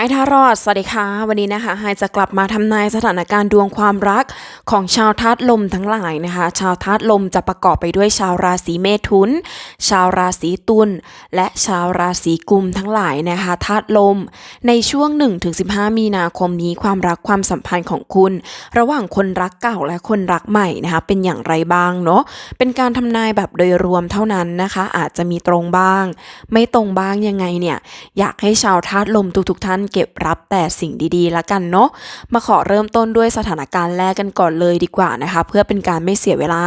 ายทารอด สวัสดีค่ะ วันนี้นะคะไฮจะกลับมาทำนายสถานการณ์ดวงความรักของชาวธาตุลมทั้งหลายนะคะ ชาวธาตุลมจะประกอบไปด้วยชาวราศีเมถุน ชาวราศีตุล และชาวราศีกุมทั้งหลายนะคะธาตุลม ในช่วง 1-15 มีนาคมนี้ความรักความสัมพันธ์ของคุณ ระหว่างคนรักเก่าและคนรักใหม่นะคะ เป็นอย่างไรบ้างเนาะ เป็นการทำนายแบบโดยรวมเท่านั้นนะคะ อาจจะมีตรงบ้าง ไม่ตรงบ้างยังไงเนี่ย อยากให้ชาวธาตุลมทุกๆท่านเก็บรับแต่สิ่งดีๆละกันเนาะมาขอเริ่มต้นด้วยสถานการณ์แรกกันก่อนเลยดีกว่านะคะ เพื่อเป็นการไม่เสียเวลา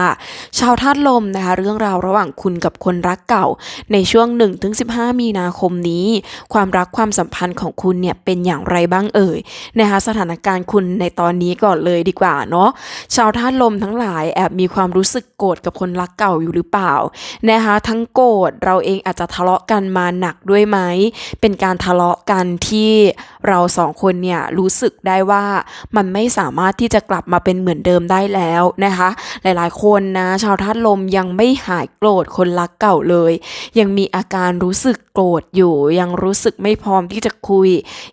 ชาวธาตุลมนะคะ เรื่องราวระหว่างคุณกับคนรักเก่า ในช่วง 1-15 มีนาคมนี้ ความรักความสัมพันธ์ของคุณเนี่ยเป็นอย่างไรบ้างเอ่ยนะคะสถานการณ์คุณในตอนนี้ก่อนเลยดีกว่าเนาะชาวธาตุลมทั้งหลายแอบมีความรู้สึกโกรธกับคนรักเก่าอยู่หรือเปล่านะคะทั้งโกรธเราเองอาจจะทะเลาะกันมาหนักด้วยไหมเป็นการทะเลาะกันที่เราสองคนเนี่ยรู้สึกได้ว่ามันไม่สามารถที่จะกลับมาเป็นเหมือนเดิมได้แล้วนะคะ หลายๆ คนนะชาวธาตุลมยังไม่หายโกรธคนรักเก่าเลย ยังมีอาการรู้สึกโกรธอยู่ ยังรู้สึกไม่พร้อมที่จะคุย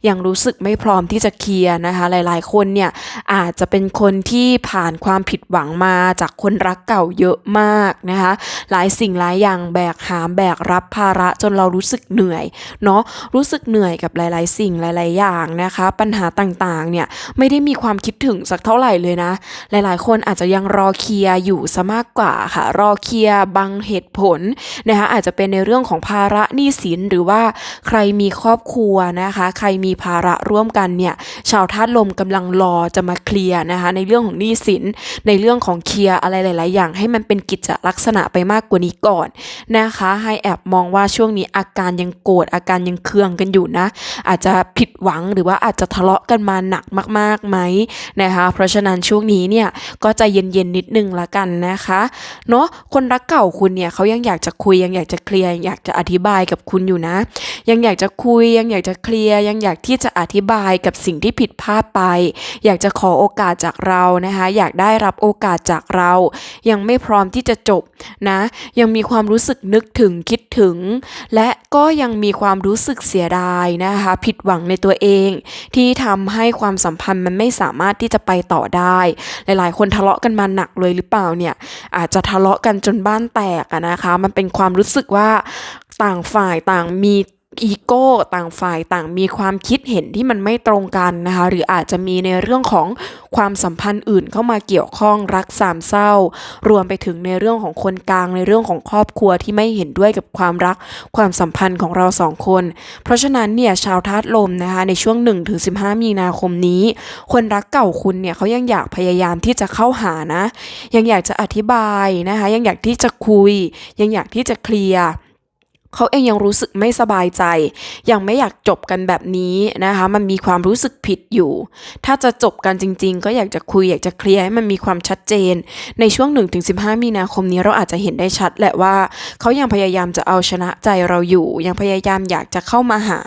ยังรู้สึกไม่พร้อมที่จะเคลียร์นะคะ หลายๆ คนเนี่ยอาจจะเป็นคนที่ผ่านความผิดหวังมาจากคนรักเก่าเยอะมากนะคะ หลายสิ่งหลายอย่างแบกหามแบกรับภาระจนเรารู้สึกเหนื่อยเนาะรู้สึกเหนื่อยกับหลาย ๆ สิ่งหลาย ๆ อย่างนะคะ ปัญหาต่างๆเนี่ยไม่ได้มีความคิดถึงสักเท่าไหร่เลยนะ หลาย ๆ คนอาจจะยังรอเคลียร์อยู่ซะมากกว่าค่ะ รอเคลียร์บางเหตุผลนะคะอาจจะเป็นในเรื่องของภาระหนี้สินหรือว่าใครมีครอบครัวนะคะ ใครมีภาระร่วมกันเนี่ยชาวธาตุลมกำลังรอจะมาเคลียร์นะคะในเรื่องของหนี้สินในเรื่องของเคลียร์อะไรหลาย ๆ อย่าง ให้มันเป็นกิจลักษณะไปมากกว่านี้ก่อนนะคะ ให้แอบมองว่าช่วงนี้อาการยังโกรธอาการยังเคืองกันอยู่นะ อาจจะผิดหวังหรือว่าอาจจะทะเลาะกันมาหนักมาก ๆ ไหมนะคะ เพราะฉะนั้นช่วงนี้เนี่ยก็ใจเย็น ๆ นิดนึงละกันนะคะเนาะคนรักเก่าคุณเนี่ยเขายังอยากจะคุยยังอยากจะเคลียร์อยากจะอธิบายกับคุณอยู่นะ ยังอยากจะคุยยังอยากจะเคลียร์ยังอยากที่จะอธิบายกับสิ่งที่ผิดพลาดไป อยากจะขอโอกาสจากเรานะคะ อยากได้รับโอกาสจากเรา ยังไม่พร้อมที่จะจบนะ ยังมีความรู้สึกนึกถึงคิดถึง และก็ยังมีความรู้สึกเสียดายนะคะ ผิดหวังในตัวเอง ที่ทำให้ความสัมพันธ์มันไม่สามารถที่จะไปต่อได้ หลาย ๆ คนทะเลาะกันมาหนักเลยหรือเปล่าเนี่ยอาจจะทะเลาะกันจนบ้านแตกอะนะคะ มันเป็นความรู้สึกว่า ต่างฝ่ายต่างมีอีโก้ต่างฝ่ายต่างมีความคิดเห็นที่มันไม่ตรงกันนะคะ หรืออาจจะมีในเรื่องของความสัมพันธ์อื่นเข้ามาเกี่ยวข้องรักสามเศร้า รวมไปถึงในเรื่องของคนกลางในเรื่องของครอบครัวที่ไม่เห็นด้วยกับความรักความสัมพันธ์ของเราสองคน เพราะฉะนั้นเนี่ยชาวธาตุลมนะคะในช่วง 1-15 มีนาคมนี้ คนรักเก่าคุณเนี่ยเขายังอยากพยายามที่จะเข้าหานะ ยังอยากจะอธิบายนะคะยังอยากที่จะคุย ยังอยากที่จะเคลียร์ เขาเองยังรู้สึกไม่สบายใจ ยังไม่อยากจบกันแบบนี้นะคะ มันมีความรู้สึกผิดอยู่ ถ้าจะจบกันจริง ๆ ก็อยากจะคุยอยากจะเคลียร์ให้มันมีความชัดเจน ในช่วง 1-15 มีนาคมนี้เราอาจจะเห็นได้ชัดแหละว่า เขายังพยายามจะเอาชนะใจเราอยู่ ยังพยายามอยากจะเข้ามาหา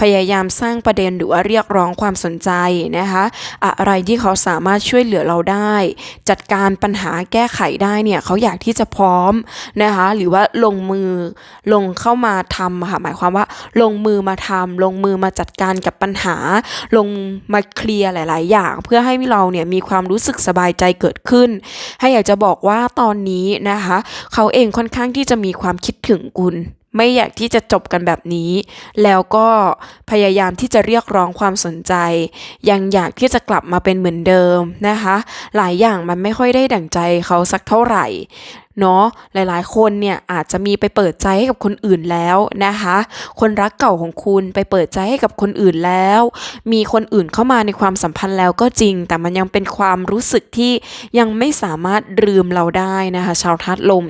พยายามสร้างประเด็นหรือว่าเรียกร้องความสนใจนะคะ อะไรที่เขาสามารถช่วยเหลือเราได้ จัดการปัญหาแก้ไขได้เนี่ยเขาอยากที่จะพร้อมนะคะ หรือว่าลงมือลงเข้ามาทำค่ะหมายความว่า ลงมือมาทำลงมือมาจัดการกับปัญหา ลงมาเคลียร์หลาย ๆ อย่าง เพื่อให้เราเนี่ยมีความรู้สึกสบายใจเกิดขึ้น ให้อยากจะบอกว่าตอนนี้นะคะ เขาเองค่อนข้างที่จะมีความคิดถึงคุณไม่อยากที่จะจบกันแบบนี้ แล้วก็พยายามที่จะเรียกร้องความสนใจ ยังอยากที่จะกลับมาเป็นเหมือนเดิมนะคะ หลายอย่างมันไม่ค่อยได้ดั่งใจเขาสักเท่าไหร่ เนาะหลายๆ คนเนี่ยอาจจะมีไปเปิดใจให้กับคนอื่นแล้วนะคะ คนรักเก่าของคุณไปเปิดใจให้กับคนอื่นแล้ว มีคนอื่นเข้ามาในความสัมพันธ์แล้วก็จริง แต่มันยังเป็นความรู้สึกที่ยังไม่สามารถลืมเราได้นะคะ ชาวธาตุลม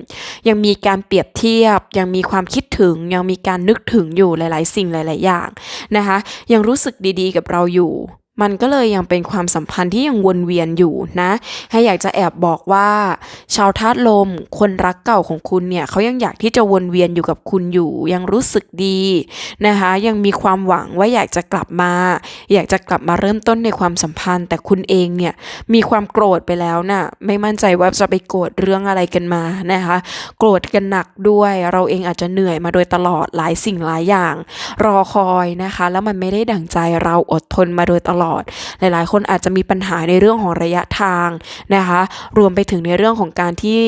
ยังมีการเปรียบเทียบ ยังมีความคิดถึง ยังมีการนึกถึงอยู่หลาย ๆ สิ่งหลาย ๆ อย่างนะคะ ยังรู้สึกดีๆ กับเราอยู่ มันก็เลยยังเป็นความสัมพันธ์ที่ยังวนเวียนอยู่นะ ให้อยากจะแอบบอกว่า ชาวธาตุลม คนรักเก่าของคุณเนี่ยเขายังอยากที่จะวนเวียนอยู่กับคุณอยู่ ยังรู้สึกดีนะคะ ยังมีความหวังว่าอยากจะกลับมา อยากจะกลับมาเริ่มต้นในความสัมพันธ์ แต่คุณเองเนี่ยมีความโกรธไปแล้วน่ะไม่มั่นใจว่าจะไปโกรธเรื่องอะไรกันมานะคะ โกรธกันหนักด้วย เราเองอาจจะเหนื่อยมาโดยตลอดหลายสิ่งหลายอย่าง รอคอยนะคะ แล้วมันไม่ได้ดั่งใจเราอดทนมาโดยตลอดหลายๆ คนอาจจะมีปัญหาในเรื่องของระยะทางนะคะ รวมไปถึงในเรื่องของการที่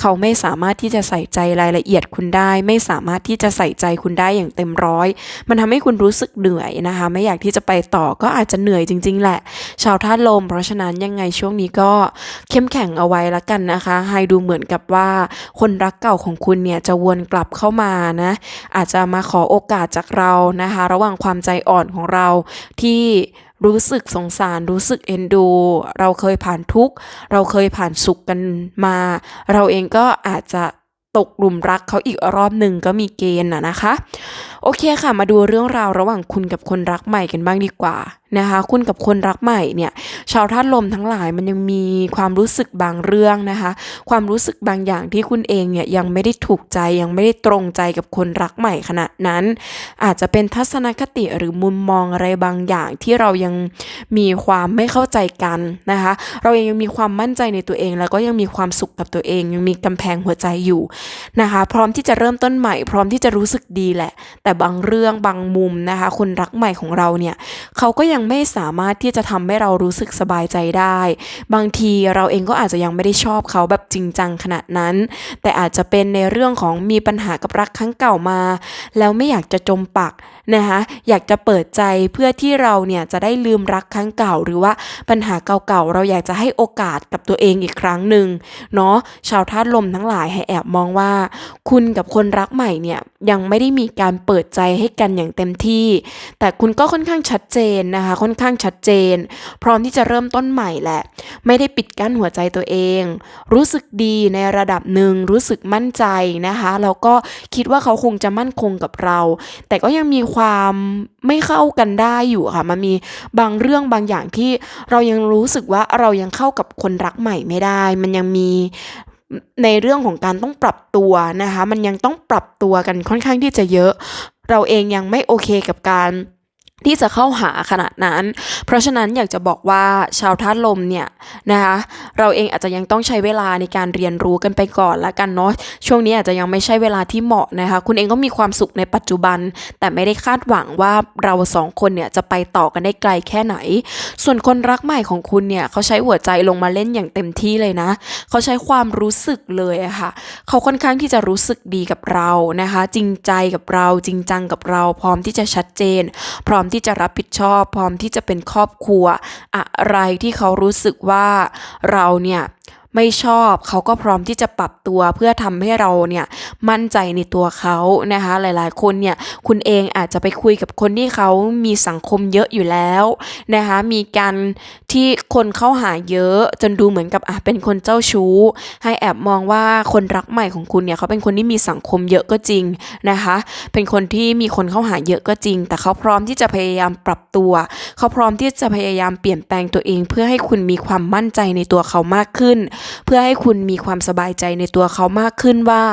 เขาไม่สามารถที่จะใส่ใจรายละเอียดคุณได้ ไม่สามารถที่จะใส่ใจคุณได้อย่างเต็มร้อย มันทำให้คุณรู้สึกเหนื่อยนะคะ ไม่อยากที่จะไปต่อก็อาจจะเหนื่อยจริง ๆ แหละ ชาวธาตุลม เพราะฉะนั้นยังไงช่วงนี้ก็เข้มแข็งเอาไว้ละกันนะคะให้ดูเหมือนกับว่าคนรักเก่าของคุณเนี่ยจะวนกลับเข้ามานะอาจจะมาขอโอกาสจากเรานะคะ ระหว่างความใจอ่อนของเราที่ รู้สึกสงสาร รู้สึกเอ็นดู เราเคยผ่านทุกข์ เราเคยผ่านสุขกันมา เราเองก็อาจจะตกหลุมรักเขาอีกรอบหนึ่งก็มีเกณฑ์นะนะคะโอเคค่ะ มาดูเรื่องราวระหว่างคุณกับคนรักใหม่กันบ้างดีกว่านะคะ คุณกับคนรักใหม่เนี่ย ชาวธาตุลมทั้งหลายมันยังมีความรู้สึกบางเรื่องนะคะ ความรู้สึกบางอย่างที่คุณเองเนี่ยยังไม่ได้ถูกใจยังไม่ได้ตรงใจกับคนรักใหม่ขณะนั้น อาจจะเป็นทัศนคติหรือมุมมองอะไรบางอย่างที่เรายังมีความไม่เข้าใจกันนะคะ เราเองยังมีความมั่นใจในตัวเอง แล้วก็ยังมีความสุขกับตัวเอง ยังมีกำแพงหัวใจอยู่นะคะ พร้อมที่จะเริ่มต้นใหม่ พร้อมที่จะรู้สึกดีแหละแต่บางเรื่องบางมุมนะคะ คนรักใหม่ของเราเนี่ยเขาก็ยังไม่สามารถที่จะทำให้เรารู้สึกสบายใจได้ บางทีเราเองก็อาจจะยังไม่ได้ชอบเขาแบบจริงจังขนาดนั้น แต่อาจจะเป็นในเรื่องของมีปัญหากับรักครั้งเก่ามา แล้วไม่อยากจะจมปักนะคะอยากจะเปิดใจเพื่อที่เราเนี่ยจะได้ลืมรักครั้งเก่า หรือว่าปัญหาเก่าๆเราอยากจะให้โอกาสกับตัวเองอีกครั้งหนึ่งเนาะชาวธาตุลมทั้งหลายให้แอบมองว่า คุณกับคนรักใหม่เนี่ยยังไม่ได้มีการเปิดใจให้กันอย่างเต็มที่ แต่คุณก็ค่อนข้างชัดเจนนะคะ ค่อนข้างชัดเจน พร้อมที่จะเริ่มต้นใหม่แหละ ไม่ได้ปิดกั้นหัวใจตัวเอง รู้สึกดีในระดับหนึ่งรู้สึกมั่นใจนะคะแล้วก็คิดว่าเขาคงจะมั่นคงกับเรา แต่ก็ยังมีความไม่เข้ากันได้อยู่ค่ะ มันมีบางเรื่องบางอย่างที่เรายังรู้สึกว่าเรายังเข้ากับคนรักใหม่ไม่ได้ มันยังมี ในเรื่องของการต้องปรับตัวนะคะ มันยังต้องปรับตัวกันค่อนข้างที่จะเยอะ เราเองยังไม่โอเคกับการ ที่จะเข้าหาขนาดนั้น เพราะฉะนั้นอยากจะบอกว่าชาวธาตุลมเนี่ยนะคะเราเองอาจจะยังต้องใช้เวลาในการเรียนรู้กันไปก่อนละกันเนาะช่วงนี้อาจจะยังไม่ใช่เวลาที่เหมาะนะคะคุณเองก็มีความสุขในปัจจุบัน แต่ไม่ได้คาดหวังว่าเราสองคนเนี่ยจะไปต่อกันได้ไกลแค่ไหน ส่วนคนรักใหม่ของคุณเนี่ยเขาใช้หัวใจลงมาเล่นอย่างเต็มที่เลยนะ เขาใช้ความรู้สึกเลยอะค่ะ เขาค่อนข้างที่จะรู้สึกดีกับเรานะคะ จริงใจกับเราจริงจังกับเรา พร้อมที่จะชัดเจน พร้อมที่จะรับผิดชอบ พร้อมที่จะเป็นครอบครัว อะไรที่เขารู้สึกว่าเราเนี่ย ไม่ชอบเขาก็พร้อมที่จะปรับตัวเพื่อทำให้เราเนี่ยมั่นใจในตัวเขานะคะ หลายๆ คนเนี่ยคุณเองอาจจะไปคุยกับคนที่เขามีสังคมเยอะอยู่แล้วนะคะมีการที่คนเข้าหาเยอะจนดูเหมือนกับอะเป็นคนเจ้าชู้ ให้แอบมองว่าคนรักใหม่ของคุณเนี่ยเขาเป็นคนที่มีสังคมเยอะก็จริงนะคะ เป็นคนที่มีคนเข้าหาเยอะก็จริง แต่เขาพร้อมที่จะพยายามปรับตัว เขาพร้อมที่จะพยายามเปลี่ยนแปลงตัวเอง เพื่อให้คุณมีความมั่นใจในตัวเขามากขึ้นเพื่อให้คุณมีความสบายใจในตัวเขามากขึ้นว่า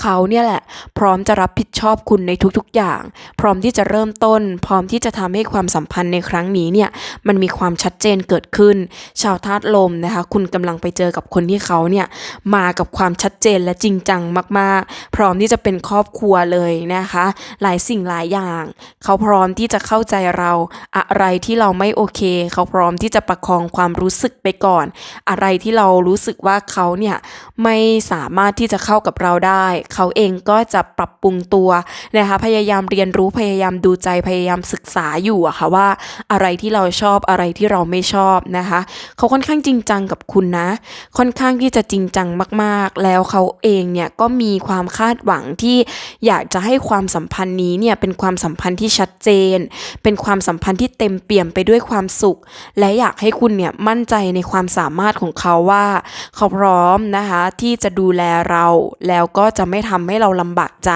เขาเนี่ยแหละ พร้อมจะรับผิดชอบคุณในทุกๆอย่าง พร้อมที่จะเริ่มต้น พร้อมที่จะทำให้ความสัมพันธ์ในครั้งนี้เนี่ยมันมีความชัดเจนเกิดขึ้น ชาวธาตุลมนะคะ คุณกำลังไปเจอกับคนที่เขาเนี่ยมากับความชัดเจนและจริงจังมากๆ พร้อมที่จะเป็นครอบครัวเลยนะคะ หลายสิ่งหลายอย่าง เขาพร้อมที่จะเข้าใจเราอะไรที่เราไม่โอเค เขาพร้อมที่จะประคองความรู้สึกไปก่อน อะไรที่เรารู้สึกว่าเขาเนี่ยไม่สามารถที่จะเข้ากับเราได้ เขาเองก็จะปรับปรุงตัวนะคะพยายามเรียนรู้พยายามดูใจพยายามศึกษาอยู่อะค่ะว่า อะไรที่เราชอบอะไรที่เราไม่ชอบนะคะ เขาค่อนข้างจริงจังกับคุณนะ ค่อนข้างที่จะจริงจังมากๆ แล้วเขาเองเนี่ยก็มีความคาดหวังที่อยากจะให้ความสัมพันธ์นี้เนี่ยเป็นความสัมพันธ์ที่ชัดเจน เป็นความสัมพันธ์ที่เต็มเปี่ยมไปด้วยความสุข และอยากให้คุณเนี่ยมั่นใจในความสามารถของเขาว่าเขาพร้อมนะคะที่จะดูแลเรา แล้วก็จะไม่ทำให้เราลำบากใจ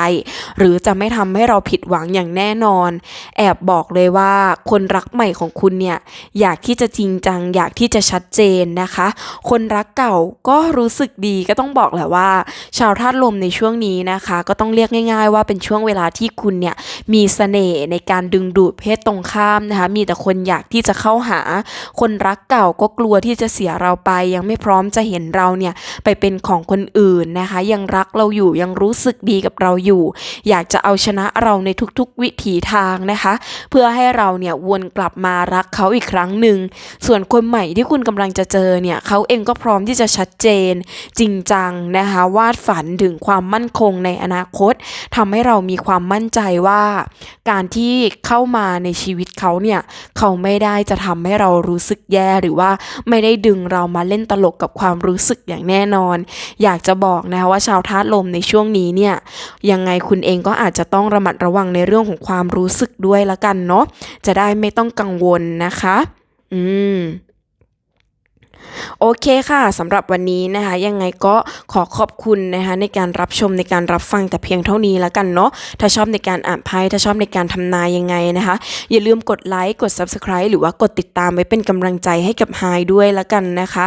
หรือจะไม่ทำให้เราผิดหวังอย่างแน่นอน แอบบอกเลยว่าคนรักใหม่ของคุณเนี่ยอยากที่จะจริงจัง อยากที่จะชัดเจนนะคะ คนรักเก่าก็รู้สึกดีก็ต้องบอกแหละว่า ชาวธาตุลมในช่วงนี้นะคะ ก็ต้องเรียกง่าย ๆ ว่าเป็นช่วงเวลาที่คุณเนี่ยมีเสน่ห์ในการดึงดูดเพศตรงข้ามนะคะ มีแต่คนอยากที่จะเข้าหา คนรักเก่าก็กลัวที่จะเสียเราไปยังไม่พร้อมจะเห็นเราเนี่ยไปเป็นของคนอื่นนะคะ ยังรักเราอยู่ยังรู้สึกดีกับเราอยู่ อยากจะเอาชนะเราในทุกๆวิถีทางนะคะ เพื่อให้เราเนี่ยวนกลับมารักเขาอีกครั้งหนึ่งส่วนคนใหม่ที่คุณกำลังจะเจอเนี่ยเขาเองก็พร้อมที่จะชัดเจน จริงจังนะคะวาดฝันถึงความมั่นคงในอนาคตทำให้เรามีความมั่นใจว่า การที่เข้ามาในชีวิตเขาเนี่ยเขาไม่ได้จะทำให้เรารู้สึกแย่หรือว่าไม่ได้ดึงเรามาเล่นตลกกับความรู้สึกอย่างแน่นอน อยากจะบอกนะคะว่าชาวธาตุลมในช่วงนี้เนี่ยยังไงคุณเองก็อาจจะต้องระมัดระวังในเรื่องของความรู้สึกด้วยละกันเนาะจะได้ไม่ต้องกังวลนะคะ อืมโอเคค่ะสำหรับวันนี้นะคะ ยังไงก็ขอขอบคุณนะคะในการรับชมในการรับฟังแต่เพียงเท่านี้แล้วกันเนาะถ้าชอบในการอ่านไพ่ถ้าชอบในการทำนายยังไงนะคะ อย่าลืมกดไลค์กด Subscribe หรือว่ากดติดตามไว้เป็นกำลังใจให้กับไฮด้วยแล้วกันนะคะ